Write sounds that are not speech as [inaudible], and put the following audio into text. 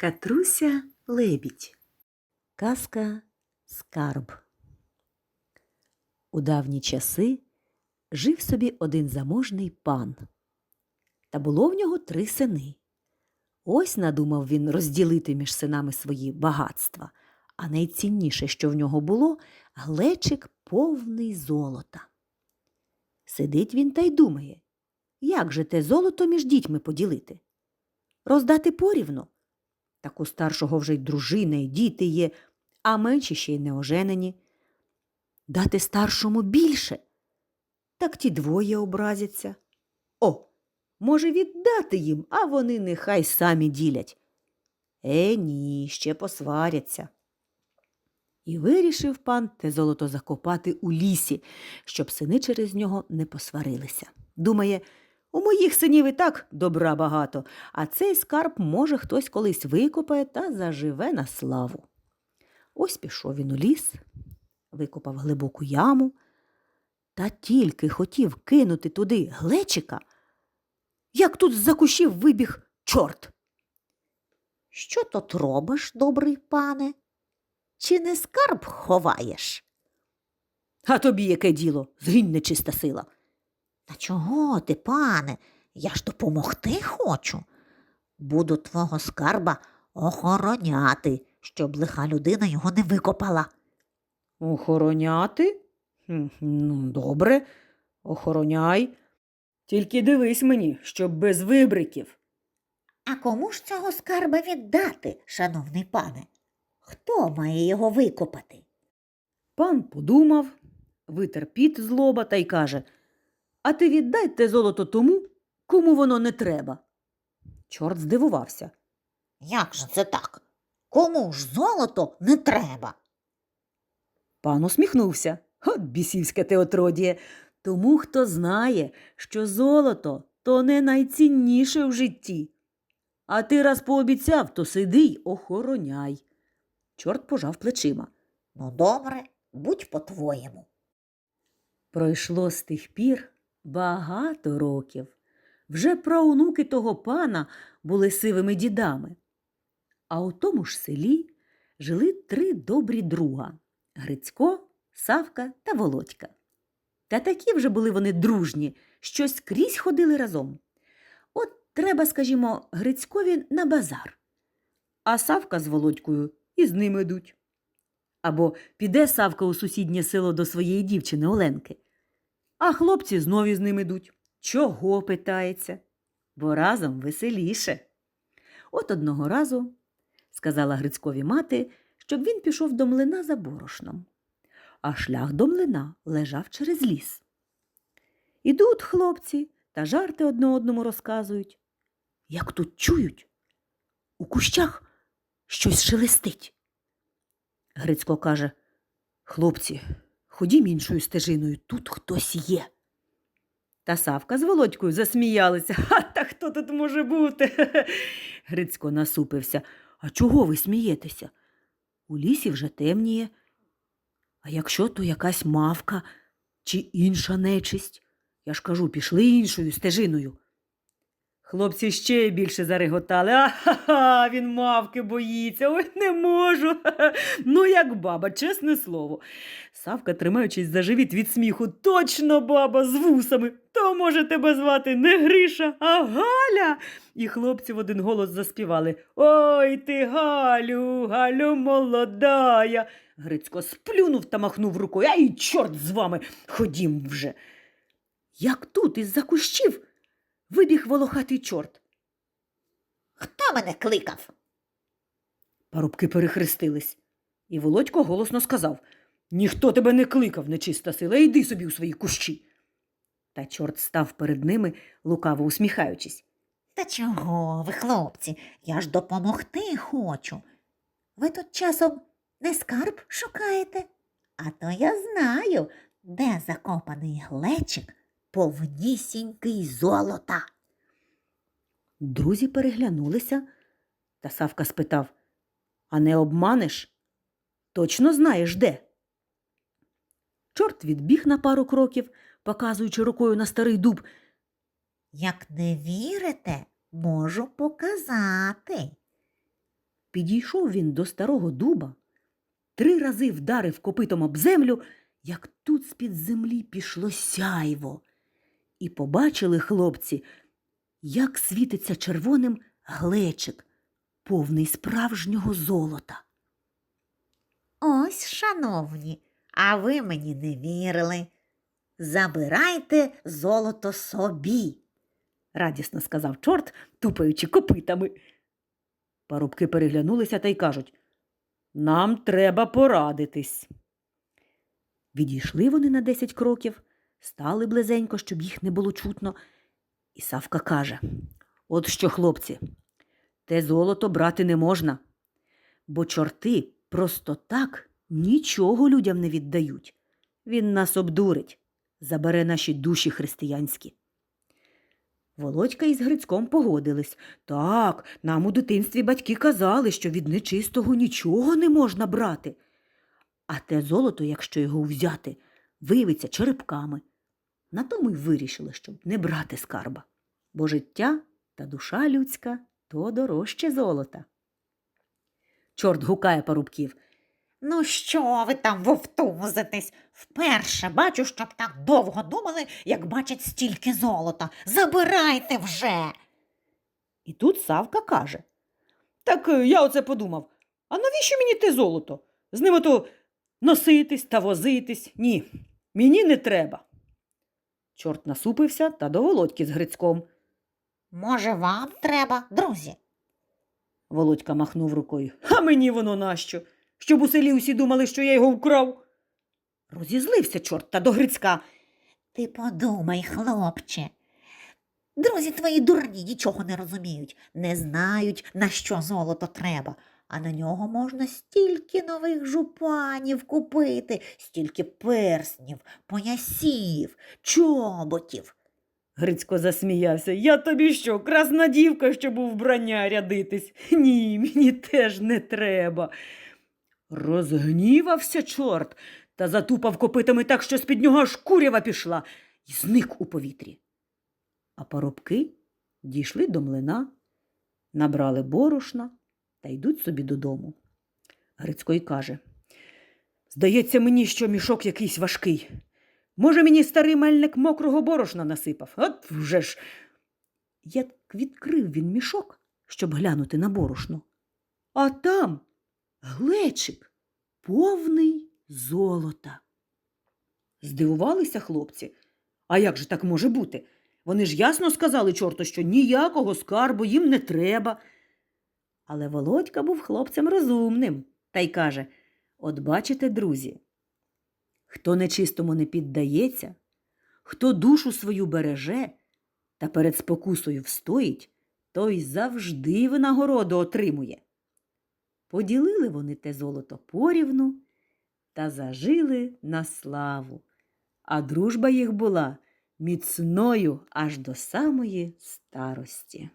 Катруся лебідь. Казка Скарб. У давні часи жив собі один заможний пан. Та було в нього три сини. Ось надумав він розділити між синами свої багатства, а найцінніше, що в нього було, глечик повний золота. Сидить він та й думає, як же те золото між дітьми поділити? Роздати порівну? Так у старшого вже й дружина, і діти є, а менші ще й не оженені. Дати старшому більше. Так ті двоє образяться. О, може, віддати їм, а вони нехай самі ділять. Е, ні, ще посваряться. І вирішив пан те золото закопати у лісі, щоб сини через нього не посварилися. Думає, у моїх синів і так добра багато, а цей скарб, може, хтось колись викопає та заживе на славу. Ось пішов він у ліс, викопав глибоку яму, та тільки хотів кинути туди глечика, як тут з-за кущів вибіг чорт. Що тут робиш, добрий пане? Чи не скарб ховаєш? А тобі яке діло? Згинь нечиста сила. Та чого ти, пане? Я ж допомогти хочу. Буду твого скарба охороняти, щоб лиха людина його не викопала. Охороняти? Ну, добре, охороняй. Тільки дивись мені, щоб без вибриків. А кому ж цього скарба віддати, шановний пане? Хто має його викопати? Пан подумав, витер піт з лоба та й каже А ти віддай те золото тому, кому воно не треба. Чорт здивувався. Як же це так? Кому ж золото не треба? Пан усміхнувся. От бісівське те отродіє. Тому хто знає, що золото то не найцінніше в житті. А ти раз пообіцяв, то сиди й охороняй. Чорт пожав плечима. Ну, добре, будь по-твоєму. Пройшло з тих пір багато років. Вже праонуки того пана були сивими дідами. А у тому ж селі жили три добрі друга Грицько, Савка та Володька. Та такі вже були вони дружні, що скрізь ходили разом. От треба, скажімо, Грицькові на базар, а Савка з Володькою із ними йдуть. Або піде Савка у сусіднє село до своєї дівчини Оленки. А хлопці знов із ним ідуть. Чого питається? Бо разом веселіше. От одного разу сказала Грицькові мати, щоб він пішов до млина за борошном. А шлях до млина лежав через ліс. Ідуть хлопці та жарти одне одному розказують. Як тут чують, у кущах щось шелестить. Грицько каже Хлопці, ходім іншою стежиною, тут хтось є. Та Савка з Володькою засміялися. [laughs] А та хто тут може бути? [laughs] Грицько насупився. А чого ви смієтеся? У лісі вже темніє. А якщо то якась мавка чи інша нечисть? Я ж кажу, пішли іншою стежиною. Хлопці ще більше зареготали. А-ха-ха, він мавки боїться. Ой, не можу. [laughs] Ну, як баба, чесне слово. Савка, тримаючись за живіт від сміху, точно баба з вусами. То, може, тебе звати не Гриша, а Галя. І хлопці в один голос заспівали Ой ти, Галю, Галю молодая. Грицько сплюнув та махнув рукою. Ай, чорт з вами, ходім вже. Як тут із-за кущів вибіг волохатий чорт. Хто мене кликав? Парубки перехрестились. І Володько голосно сказав Ніхто тебе не кликав, нечиста сила, йди собі у свої кущі. Та чорт став перед ними, лукаво усміхаючись. Та чого ви, хлопці? Я ж допомогти хочу. Ви тут часом не скарб шукаєте? А то я знаю, де закопаний глечик повнісінький золота. Друзі переглянулися, та Савка спитав А не обманеш? Точно знаєш де? Чорт відбіг на пару кроків, показуючи рукою на старий дуб, Як не вірите, можу показати. Підійшов він до старого дуба, три рази вдарив копитом об землю, як тут з-під землі пішло сяйво. І побачили хлопці, як світиться червоним глечик, повний справжнього золота. Ось, шановні, а ви мені не вірили. Забирайте золото собі. радісно сказав чорт, тупаючи копитами. Парубки переглянулися та й кажуть Нам треба порадитись. Відійшли вони на десять кроків, стали близенько, щоб їх не було чутно. І Савка каже От що, хлопці, те золото брати не можна, бо чорти просто так нічого людям не віддають. Він нас обдурить, забере наші душі християнські. Володька із Грицьком погодились. Так, нам у дитинстві батьки казали, що від нечистого нічого не можна брати. А те золото, якщо його взяти, виявиться черепками. На тому й вирішили, щоб не брати скарба, бо життя та душа людська то дорожче золота. Чорт гукає парубків. Ну що ви там вовтузитесь? Вперше бачу, щоб так довго думали, як бачать стільки золота. Забирайте вже. І тут Савка каже. Так е, я оце подумав. А навіщо мені те золото? З ним ото носитись та возитись. Ні, мені не треба. Чорт насупився та до Володьки з Грицьком. Може, вам треба, друзі? Володька махнув рукою. А мені воно нащо? Щоб у селі усі думали, що я його вкрав. Розізлився чорт та до Грицька. Ти подумай, хлопче. Друзі твої дурні нічого не розуміють, не знають, на що золото треба, а на нього можна стільки нових жупанів купити, стільки перснів, поясів, чоботів. Грицько засміявся. Я тобі що, красна дівка, щоб у вбрання рядитись? Ні, мені теж не треба. Розгнівався чорт та затупав копитами так, що з-під нього аж курява пішла, і зник у повітрі. А парубки дійшли до млина, набрали борошна та йдуть собі додому. Грицько й каже Здається мені, що мішок якийсь важкий. Може, мені старий мельник мокрого борошна насипав? От вже ж. Як відкрив він мішок, щоб глянути на борошно. А там глечик повний золота. Здивувалися хлопці. А як же так може бути? Вони ж ясно сказали чорту, що ніякого скарбу їм не треба. Але Володька був хлопцем розумним та й каже: От бачите, друзі, хто нечистому не піддається, хто душу свою береже та перед спокусою встоїть, той завжди винагороду отримує. Поділили вони те золото порівну та зажили на славу, а дружба їх була міцною аж до самої старості.